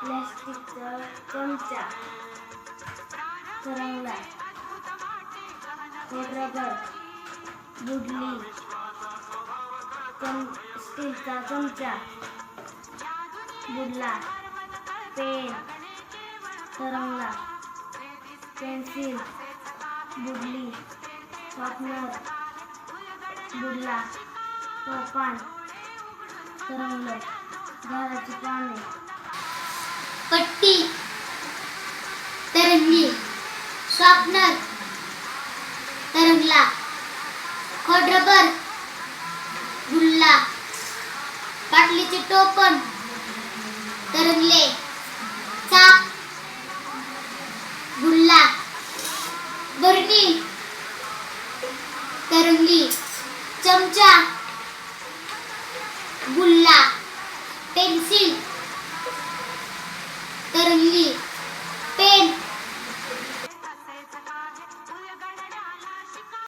प्लॅस्टिकचा चमचा करंगला रबर बुडली. स्टीलचा चमचा. बुडला. पेन तरंगा पेन्सिल बुडली शॉर्पनर बुडला टोपान तरंगलं झाडाची पाने. पट्टी तरंगली शॉर्पनर तरंगला खोडरबर बुडला बाटलीचे टोपण तरंगले. करंगली चमचा गुल्ला पेन्सिल करंगली पेन